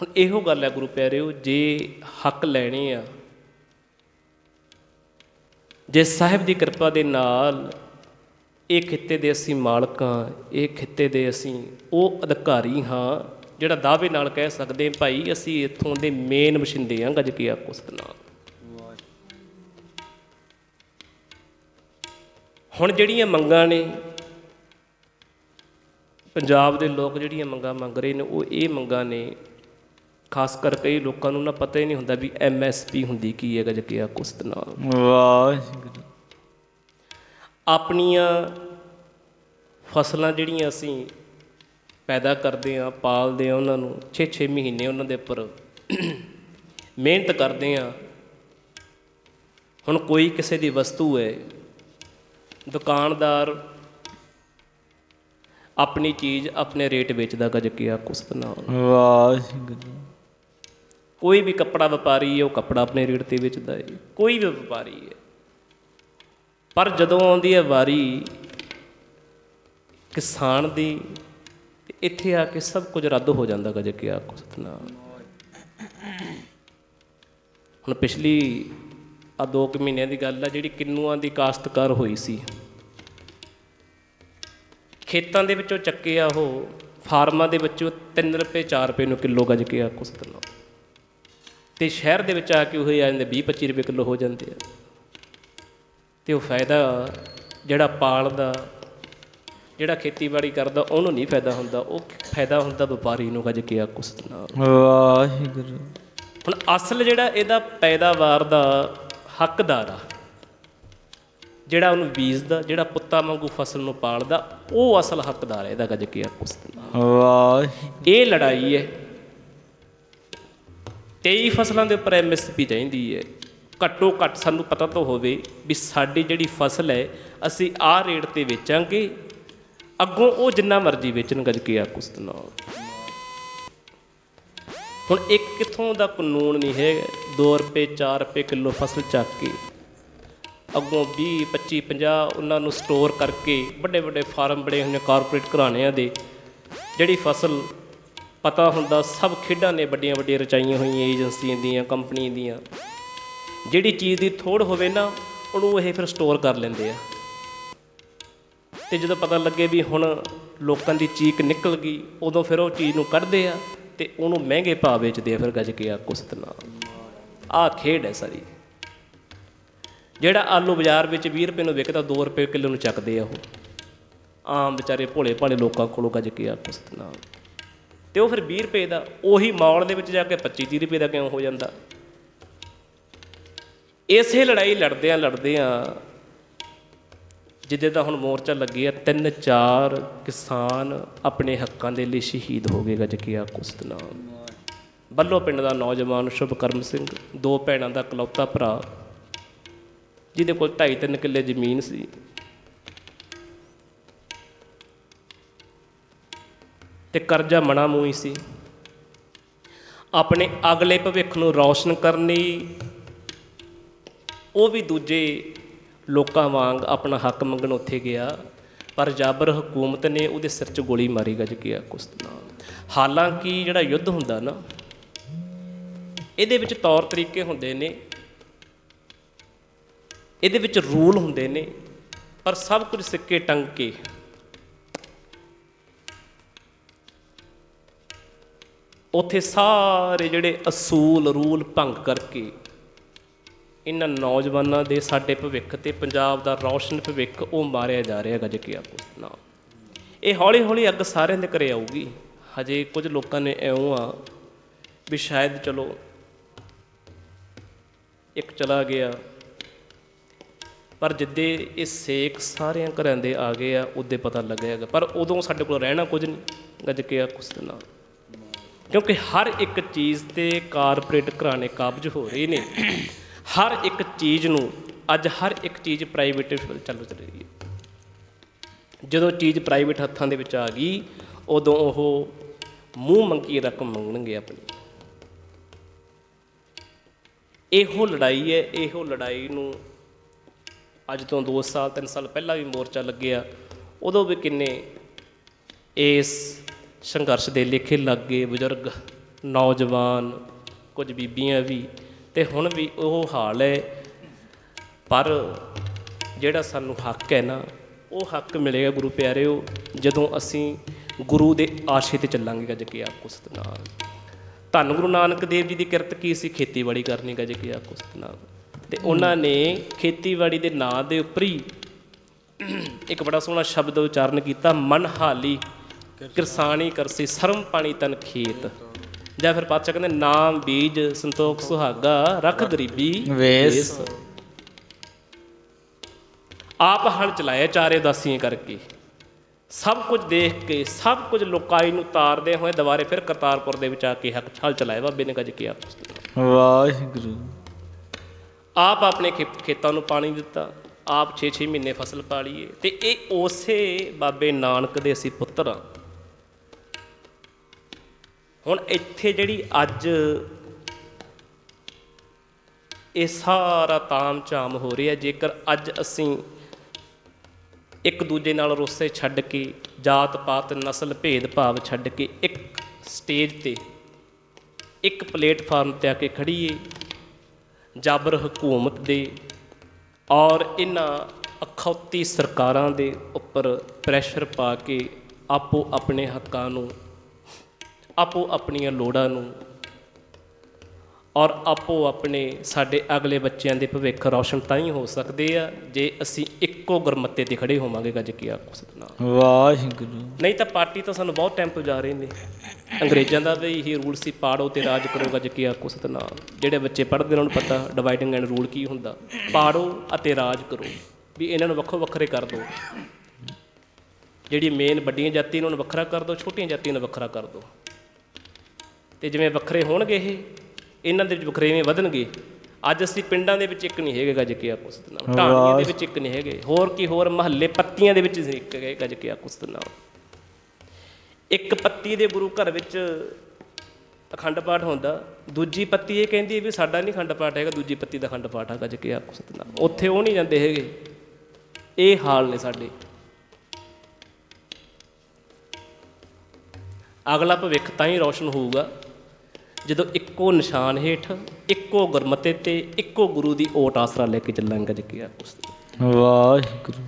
ਹੁਣ ਇਹੋ ਗੱਲ ਹੈ ਗੁਰੂ ਪਿਆਰਿਓ, ਜੇ ਹੱਕ ਲੈਣੇ ਆ, ਜੇ ਸਾਹਿਬ ਦੀ ਕਿਰਪਾ ਦੇ ਨਾਲ ਇਹ ਖਿੱਤੇ ਦੇ ਅਸੀਂ ਮਾਲਕ ਹਾਂ, ਇਹ ਖਿੱਤੇ ਦੇ ਅਸੀਂ ਉਹ ਅਧਿਕਾਰੀ ਹਾਂ, ਜਿਹੜਾ ਦਾਅਵੇ ਨਾਲ ਕਹਿ ਸਕਦੇ ਭਾਈ ਅਸੀਂ ਇੱਥੋਂ ਦੇ ਮੇਨ ਵਸਿੰਦੇ ਹਾਂ ਗੱਜ ਕੀ ਆਖੋ ਸਤਨਾਮ। ਹੁਣ ਜਿਹੜੀਆਂ ਮੰਗਾਂ ਨੇ, ਪੰਜਾਬ ਦੇ ਲੋਕ ਜਿਹੜੀਆਂ ਮੰਗਾਂ ਮੰਗ ਰਹੇ ਨੇ, ਉਹ ਇਹ ਮੰਗਾਂ ਨੇ ਖਾਸ ਕਰ ਕਈ ਲੋਕਾਂ ਨੂੰ ਨਾ ਪਤਾ ਹੀ ਨਹੀਂ ਹੁੰਦਾ ਵੀ ਐਮਐਸਪੀ ਹੁੰਦੀ ਕੀ ਹੈ ਗੱਜ ਕੀ ਆਖੋ ਸਤਨਾਮ ਵਾਹਿਗੁਰੂ। ਆਪਣੀਆਂ ਫਸਲਾਂ ਜਿਹੜੀਆਂ ਅਸੀਂ ਪੈਦਾ ਕਰਦੇ ਆ ਪਾਲਦੇ ਆ ਉਹਨਾਂ ਨੂੰ 6-6 ਮਹੀਨੇ ਉਹਨਾਂ ਦੇ ਉੱਪਰ ਮਿਹਨਤ ਕਰਦੇ ਆ ਹੁਣ ਕੋਈ ਕਿਸੇ ਦੀ ਵਸਤੂ ਹੈ ਦੁਕਾਨਦਾਰ ਆਪਣੀ ਚੀਜ਼ ਆਪਣੇ ਰੇਟ ਵੇਚਦਾ ਗੱਜ ਕੇ ਆ ਕੁਸਤ ਨਾਲ। ਵਾਹਿਗੁਰੂ। ਕੋਈ ਵੀ ਕੱਪੜਾ ਵਪਾਰੀ ਹੈ, ਉਹ ਕੱਪੜਾ ਆਪਣੇ ਰੇਟ ਤੇ ਵੇਚਦਾ ਹੈ। ਕੋਈ ਵੀ ਵਪਾਰੀ ਹੈ। ਪਰ ਜਦੋਂ ਆਉਂਦੀ ਹੈ ਵਾਰੀ, ਕਿਸਾਨ ਦੀ, ਇੱਥੇ ਆ ਕੇ ਸਭ ਕੁਝ ਰੱਦ ਹੋ ਜਾਂਦਾ ਗਜ਼ ਕੇ ਆ ਸਤਨਾਮ। ਹੁਣ ਪਿਛਲੀ ਆ ਦੋ ਕੁ ਮਹੀਨਿਆਂ ਦੀ ਗੱਲ ਆ, ਜਿਹੜੀ ਕਿੰਨੂਆਂ ਦੀ ਕਾਸ਼ਤਕਾਰ ਹੋਈ ਸੀ। ਖੇਤਾਂ ਦੇ ਵਿੱਚੋਂ ਚੱਕੇ ਆ ਉਹ, ਫਾਰਮਾਂ ਦੇ ਵਿੱਚੋਂ 3 ਰੁਪਏ 4 ਰੁਪਏ ਨੂੰ ਕਿਲੋ ਗਜ ਕੇ ਆ ਸਤਨਾਮ। ਤੇ ਸ਼ਹਿਰ ਦੇ ਵਿੱਚ ਆ ਕੇ ਉਹ ਆ ਜਾਂਦੇ 20 25 ਰੁਪਏ ਕਿਲੋ ਹੋ ਜਾਂਦੇ ਆ। ਤੇ ਉਹ ਫਾਇਦਾ ਜਿਹੜਾ ਪਾਲਦਾ ਜਿਹੜਾ ਖੇਤੀਬਾੜੀ ਕਰਦਾ ਉਹਨੂੰ ਨਹੀਂ ਫਾਇਦਾ ਹੁੰਦਾ। ਉਹ ਫਾਇਦਾ ਹੁੰਦਾ ਵਪਾਰੀ ਨੂੰ ਗੱਜ ਕੇ ਆ ਸਤਨਾਮ ਵਾਹਿਗੁਰੂ। ਹੁਣ ਅਸਲ ਜਿਹੜਾ ਇਹਦਾ ਪੈਦਾਵਾਰ ਦਾ ਹੱਕਦਾਰ ਆ ਜਿਹੜਾ ਉਹਨੂੰ ਬੀਜਦਾ ਜਿਹੜਾ ਪੁੱਤਾਂ ਵਾਂਗੂ ਫਸਲ ਨੂੰ ਪਾਲਦਾ ਉਹ ਅਸਲ ਹੱਕਦਾਰ ਹੈ ਇਹਦਾ ਗੱਜ ਕੇ ਆ ਸਤਨਾਮ ਵਾਹਿਗੁਰੂ। ਇਹ ਲੜਾਈ ਹੈ ਕਈ ਫਸਲਾਂ ਦੇ ਉੱਪਰ ਐਮਐਸਪੀ ਚਾਹੀਦੀ ਹੈ। ਘੱਟੋ ਘੱਟ ਸਾਨੂੰ ਪਤਾ ਤਾਂ ਹੋਵੇ ਵੀ ਸਾਡੀ ਜਿਹੜੀ ਫਸਲ ਹੈ, ਅਸੀਂ ਆਹ ਰੇਟ ਤੇ ਵੇਚਾਂਗੇ। ਅੱਗੋਂ ਉਹ ਜਿੰਨਾ ਮਰਜ਼ੀ ਵੇਚਣ ਗੱਜ ਕੇ ਆ ਕੁਸਤ ਨਾ ਹੁਣ ਇੱਕ ਕਿੱਥੋਂ ਦਾ ਕਾਨੂੰਨ ਨਹੀਂ ਹੈ 2 ਰੁਪਏ 4 ਰੁਪਏ ਕਿਲੋ ਫਸਲ ਚੱਕ ਕੇ। ਅੱਗੋਂ 20 25 50 ਉਹਨਾਂ ਨੂੰ ਸਟੋਰ ਕਰਕੇ ਵੱਡੇ ਵੱਡੇ ਫਾਰਮ ਬੜੇ ਹੋਏ ਕਾਰਪੋਰੇਟ ਘਰਾਣਿਆਂ ਦੇ। ਜਿਹੜੀ ਫਸਲ ਪਤਾ ਹੁੰਦਾ ਸਭ ਖੇਡਾਂ ਨੇ ਵੱਡੀਆਂ ਵੱਡੀਆਂ ਰਚਾਈਆਂ ਹੋਈਆਂ ਏਜੰਸੀਆਂ ਦੀਆਂ ਕੰਪਨੀ ਦੀਆਂ। ਜਿਹੜੀ ਚੀਜ਼ ਦੀ ਥੋੜ ਹੋਵੇ ਨਾ, ਉਹਨੂੰ ਇਹ ਫਿਰ ਸਟੋਰ ਕਰ ਲੈਂਦੇ ਆ। ਤੇ ਜਦੋਂ ਪਤਾ ਲੱਗੇ ਵੀ ਹੁਣ ਲੋਕਾਂ ਦੀ ਚੀਕ ਨਿਕਲ ਗਈ, ਉਦੋਂ ਫਿਰ ਉਹ ਚੀਜ਼ ਨੂੰ ਕੱਢਦੇ ਆ ਤੇ ਉਹਨੂੰ ਮਹਿੰਗੇ ਭਾਅ ਵੇਚਦੇ ਆ ਫਿਰ ਗੱਜ ਕੇ ਆ ਕੁਸਤ ਨਾਲ ਆਹ ਖੇਡ ਹੈ ਸਾਰੀ। ਜਿਹੜਾ ਆਲੂ ਬਾਜ਼ਾਰ ਵਿੱਚ 20 ਰੁਪਏ ਨੂੰ ਵਿਕਦਾ 2 ਰੁਪਏ ਕਿਲੋ ਨੂੰ ਚੱਕਦੇ ਆ ਉਹ। ਆਮ ਵਿਚਾਰੇ ਭੋਲੇ ਭਾਲੇ ਲੋਕਾਂ ਕੋਲੋਂ ਗੱਜ ਕੇ ਆ ਕੁਸਤ ਨਾਲ ਤੇ ਉਹ ਫਿਰ 20 ਰੁਪਏ ਦਾ ਉਹੀ ਮਾਲ ਦੇ ਵਿੱਚ ਜਾ ਕੇ 25 30 ਰੁਪਏ ਦਾ ਕਿਉਂ ਹੋ ਜਾਂਦਾ? ਇਸੇ ਲੜਾਈ ਲੜਦੇ ਆ ਲੜਦੇ ਆ ਜਿੱਦੇ ਦਾ ਹੁਣ ਮੋਰਚਾ ਲੱਗਿਆ ਤਿੰਨ ਚਾਰ ਕਿਸਾਨ ਆਪਣੇ ਹੱਕਾਂ ਦੇ ਲਈ ਸ਼ਹੀਦ ਹੋ ਗਏ, ਗੱਜ ਕੇ ਬੱਲੋ ਪਿੰਡ ਦਾ ਨੌਜਵਾਨ ਸ਼ੁਭਕਰਮ ਸਿੰਘ, ਦੋ ਭੈਣਾਂ ਦਾ ਇਕਲੌਤਾ ਭਰਾ, ਜਿਹਦੇ ਕੋਲ 2.5 3 ਕਿੱਲੇ ਜ਼ਮੀਨ ਸੀ। ਤੇ ਕਰਜ਼ਾ ਮਣਾ ਮੂੰਹ ਸੀ। ਆਪਣੇ ਅਗਲੇ ਭਵਿੱਖ ਨੂੰ ਰੌਸ਼ਨ ਕਰਨ ਲਈ ਉਹ ਵੀ ਦੂਜੇ ਲੋਕਾਂ ਵਾਂਗ ਆਪਣਾ ਹੱਕ ਮੰਗਣ ਉੱਥੇ ਗਿਆ, ਪਰ ਜਾਬਰ ਹਕੂਮਤ ਨੇ ਉਹਦੇ ਸਿਰ 'ਚ ਗੋਲੀ ਮਾਰੀ ਗੱਜ ਗਿਆ ਕੁਸਤ ਨਾਲ। ਹਾਲਾਂਕਿ ਜਿਹੜਾ ਯੁੱਧ ਹੁੰਦਾ ਨਾ, ਇਹਦੇ ਵਿੱਚ ਤੌਰ ਤਰੀਕੇ ਹੁੰਦੇ ਨੇ, ਇਹਦੇ ਵਿੱਚ ਰੂਲ ਹੁੰਦੇ ਨੇ, ਪਰ ਸਭ ਕੁਝ ਸਿੱਕੇ ਟੰਗ ਕੇ ਉੱਥੇ ਸਾਰੇ ਜਿਹੜੇ ਅਸੂਲ ਰੂਲ ਭੰਗ ਕਰਕੇ ਇਹਨਾਂ ਨੌਜਵਾਨਾਂ ਦੇ ਸਾਡੇ ਭਵਿੱਖ ਤੇ ਪੰਜਾਬ ਦਾ ਰੌਸ਼ਨ ਭਵਿੱਖ ਉਹ ਮਾਰਿਆ ਜਾ ਰਿਹਾ ਗੱਜ ਕੇ ਆਪੋ, ਨਾ। ਇਹ ਹੌਲੀ ਹੌਲੀ ਅੱਗ ਸਾਰਿਆਂ ਦੇ ਘਰੇ ਆਊਗੀ। ਹਜੇ ਕੁਝ ਲੋਕਾਂ ਨੇ ਐਉਂ ਆ ਵੀ ਸ਼ਾਇਦ ਚਲੋ ਇੱਕ ਚਲਾ ਗਿਆ, ਪਰ ਜਿੱਦੇ ਇਹ ਸੇਕ ਸਾਰਿਆਂ ਘਰਾਂ ਦੇ ਆ ਗਏ ਆ, ਉਹਦੇ ਪਤਾ ਲੱਗਿਆਗਾ ਪਰ ਉਦੋਂ ਸਾਡੇ ਕੋਲ ਰਹਿਣਾ ਕੁਝ ਨਹੀਂ, ਗੱਜ ਕੇ ਆ ਕੁਛ ਨਾਲ ਕਿਉਂਕਿ ਹਰ ਇੱਕ ਚੀਜ਼ ਤੇ ਕਾਰਪੋਰੇਟ ਘਰਾਣੇ ਕਾਬਜ ਹੋ ਰਹੇ ਨੇ। ਹਰ ਇੱਕ ਚੀਜ਼ ਨੂੰ, ਅੱਜ ਹਰ ਇੱਕ ਚੀਜ਼ ਪ੍ਰਾਈਵੇਟ ਚੱਲ ਰਹੀ ਹੈ। ਜਦੋਂ ਚੀਜ਼ ਪ੍ਰਾਈਵੇਟ ਹੱਥਾਂ ਦੇ ਵਿੱਚ ਆ ਗਈ, ਉਦੋਂ ਉਹ ਮੂੰਹ ਮੰਗੀ ਰਕਮ ਮੰਗਣਗੇ ਆਪਣੀ। ਇਹੋ ਲੜਾਈ ਹੈ, ਇਹੋ ਲੜਾਈ ਨੂੰ ਅੱਜ ਤੋਂ 2 ਸਾਲ 3 ਸਾਲ ਪਹਿਲਾਂ ਵੀ ਮੋਰਚਾ ਲੱਗਿਆ। ਉਦੋਂ ਵੀ ਕਿੰਨੇ ਇਸ ਸੰਘਰਸ਼ ਦੇ ਲੇਖੇ ਲੱਗ ਗਏ ਬਜ਼ੁਰਗ, ਨੌਜਵਾਨ, ਕੁਝ ਬੀਬੀਆਂ ਵੀ, ਤੇ ਹੁਣ ਵੀ ਉਹ ਹਾਲ ਹੈ। ਪਰ ਜਿਹੜਾ ਸਾਨੂੰ ਹੱਕ ਹੈ ਨਾ, ਉਹ ਹੱਕ ਮਿਲੇਗਾ ਗੁਰੂ ਪਿਆਰਿਓ, ਜਦੋਂ ਅਸੀਂ ਗੁਰੂ ਦੇ ਆਸ਼ੇ ਤੇ ਚੱਲਾਂਗੇ ਗੱਜ ਕੇ ਆਕੋ ਸਤਨਾਮ ਧੰਨ ਗੁਰੂ ਨਾਨਕ ਦੇਵ ਜੀ ਦੀ ਕਿਰਤ ਕੀ ਸੀ? ਖੇਤੀਬਾੜੀ ਕਰਨੀ ਗੱਜ ਕੇ ਆਕੋ ਸਤਨਾਮ ਤੇ ਉਹਨਾਂ ਨੇ ਖੇਤੀਬਾੜੀ ਦੇ ਨਾਂ ਦੇ ਉੱਪਰ ਹੀ ਇੱਕ ਬੜਾ ਸੋਹਣਾ ਸ਼ਬਦ ਉਚਾਰਨ ਕੀਤਾ, ਮਨਹਾਲੀ। ਕਿਰਸਾਨੀ ਕਰਸੀ ਸਰਮ ਪਾਣੀ ਤਨ ਖੇਤ। ਜਾਂ ਫਿਰ ਪਾਤਸ਼ਾਹ ਕਹਿੰਦੇ ਨਾਮ ਬੀਜ ਸੰਤੋਖ ਸੁਹਾਗਾ ਰੱਖ ਗਰੀਬੀ ਵੇਸ। ਆਪ ਹਲ ਚਲਾਇਆ ਚਾਰੇ ਉਦਾਸੀਆਂ ਕਰਕੇ। ਸਭ ਕੁਝ ਦੇਖ ਕੇ ਸਭ ਕੁਝ ਲੋਕਾਈ ਨੂੰ ਤਾਰਦੇ ਹੋਏ ਦੁਬਾਰੇ ਫਿਰ ਕਰਤਾਰਪੁਰ ਦੇ ਵਿੱਚ ਆ ਕੇ ਹੱਕ ਹਲ ਚਲਾਇਆ ਬਾਬੇ ਨੇ ਗੱਜ ਕੇ ਆਪ ਵਾਹਿਗੁਰੂ। ਆਪ ਆਪਣੇ ਖੇਤਾਂ ਨੂੰ ਪਾਣੀ ਦਿੱਤਾ ਆਪ 6-6 ਮਹੀਨੇ ਫਸਲ ਪਾਲੀਏ। ਤੇ ਇਹ ਉਸੇ ਬਾਬੇ ਨਾਨਕ ਦੇ ਅਸੀਂ ਪੁੱਤਰ ਹਾਂ। ਹੁਣ ਇੱਥੇ ਜਿਹੜੀ ਅੱਜ ਇਹ ਸਾਰਾ ਤਾਮ ਝਾਮ ਹੋ ਰਿਹਾ, ਜੇਕਰ ਅੱਜ ਅਸੀਂ ਇੱਕ ਦੂਜੇ ਨਾਲ ਰੋਸੇ ਛੱਡ ਕੇ ਜਾਤ ਪਾਤ ਨਸਲ ਭੇਦ ਭਾਵ ਛੱਡ ਕੇ ਇੱਕ ਸਟੇਜ ਤੇ, ਇੱਕ ਪਲੇਟਫਾਰਮ ਤੇ ਆ ਕੇ ਖੜੀਏ ਜਾਬਰ ਹਕੂਮਤ ਦੇ ਔਰ ਇਹਨਾਂ ਅਖੌਤੀ ਸਰਕਾਰਾਂ ਦੇ ਉੱਪਰ ਪ੍ਰੈਸ਼ਰ ਪਾ ਕੇ ਆਪੋ ਆਪਣੇ ਹੱਕਾਂ ਨੂੰ ਆਪੋ ਆਪਣੀਆਂ ਲੋੜਾਂ ਨੂੰ ਔਰ ਆਪੋ ਆਪਣੇ ਸਾਡੇ ਅਗਲੇ ਬੱਚਿਆਂ ਦੇ ਭਵਿੱਖ ਰੌਸ਼ਨ ਤਾਂ ਹੀ ਹੋ ਸਕਦੇ ਆ ਜੇ ਅਸੀਂ ਇੱਕੋ ਗੁਰਮੱਤੇ ਤੇ ਖੜੇ ਹੋਵਾਂਗੇ ਗੱਜ ਕੇ ਆਖੋ ਸਤਨਾਮ। ਵਾਹਿਗੁਰੂ। ਨਹੀਂ ਤਾਂ ਪਾਰਟੀ ਤਾਂ ਸਾਨੂੰ ਬਹੁਤ ਟਾਈਮ ਤੋਂ ਜਾ ਰਹੇ ਨੇ। ਅੰਗਰੇਜ਼ਾਂ ਦਾ ਵੀ ਇਹੀ ਰੂਲ ਸੀ ਪਾੜੋ ਤੇ ਰਾਜ ਕਰੋ ਗੱਜ ਕੇ ਆਖੋ ਸਤਨਾਮ। ਜਿਹੜੇ ਬੱਚੇ ਪੜ੍ਹਦੇ ਉਹਨਾਂ ਨੂੰ ਪਤਾ ਡਿਵਾਈਡਿੰਗ ਐਂਡ ਰੂਲ ਕੀ ਹੁੰਦਾ। ਪਾੜੋ ਅਤੇ ਰਾਜ ਕਰੋ। ਵੀ ਇਹਨਾਂ ਨੂੰ ਵੱਖੋ ਵੱਖਰੇ ਕਰ ਦਿਓ ਜਿਹੜੀ ਮੇਨ ਵੱਡੀਆਂ ਜਾਤੀਆਂ ਨੂੰ ਵੱਖਰਾ ਕਰ ਦਿਓ ਛੋਟੀਆਂ ਜਾਤੀਆਂ ਨੂੰ ਵੱਖਰਾ ਕਰ ਦਿਓ ਤੇ ਜਿਵੇਂ ਵੱਖਰੇ ਹੋਣਗੇ ਇਹ ਇਹਨਾਂ ਦੇ ਵਿੱਚ ਵਖਰੇਵੇਂ ਵਧਣਗੇ। ਅੱਜ ਅਸੀਂ ਪਿੰਡਾਂ ਦੇ ਵਿੱਚ ਇੱਕ ਨਹੀਂ ਹੈਗੇ ਗੱਜ ਕੇ ਆਖੋ ਸਤਨਾਮ। ਢਾਣੀਆਂ ਦੇ ਵਿੱਚ ਇੱਕ ਨਹੀਂ ਹੈਗੇ। ਹੋਰ ਕੀ ਹੋਰ ਮਹੱਲੇ ਪੱਤੀਆਂ ਦੇ ਵਿੱਚ ਇੱਕ ਹੈਗੇ ਗੱਜ ਕੇ ਆਖੋ ਸਤਨਾਮ। ਇੱਕ ਪੱਤੀ ਦੇ ਗੁਰੂ ਘਰ ਵਿੱਚ ਅਖੰਡ ਪਾਠ ਹੁੰਦਾ। ਦੂਜੀ ਪੱਤੀ ਇਹ ਕਹਿੰਦੀ ਵੀ ਸਾਡਾ ਨਹੀਂ ਅਖੰਡ ਪਾਠ ਹੈਗਾ ਦੂਜੀ ਪੱਤੀ ਦਾ ਅਖੰਡ ਪਾਠ ਹੈਗਾ ਜੇ ਆਖੋ ਸਤਨਾਮ। ਉੱਥੇ ਉਹ ਨਹੀਂ ਜਾਂਦੇ ਹੈਗੇ। ਇਹ ਹਾਲ ਨੇ ਸਾਡੇ। ਅਗਲਾ ਭਵਿੱਖ ਤਾਂ ਹੀ ਰੌਸ਼ਨ ਹੋਊਗਾ। ਜਦੋਂ ਇੱਕੋ ਨਿਸ਼ਾਨ ਹੇਠ, ਇੱਕੋ ਗੁਰਮਤੇ ਤੇ ਇੱਕੋ ਗੁਰੂ ਦੀ ਓਟ ਆਸਰਾ ਲੈ ਕੇ ਚੱਲਾਂਗੇ ਜੇ ਉਸ ਵਾਹਿਗੁਰੂ।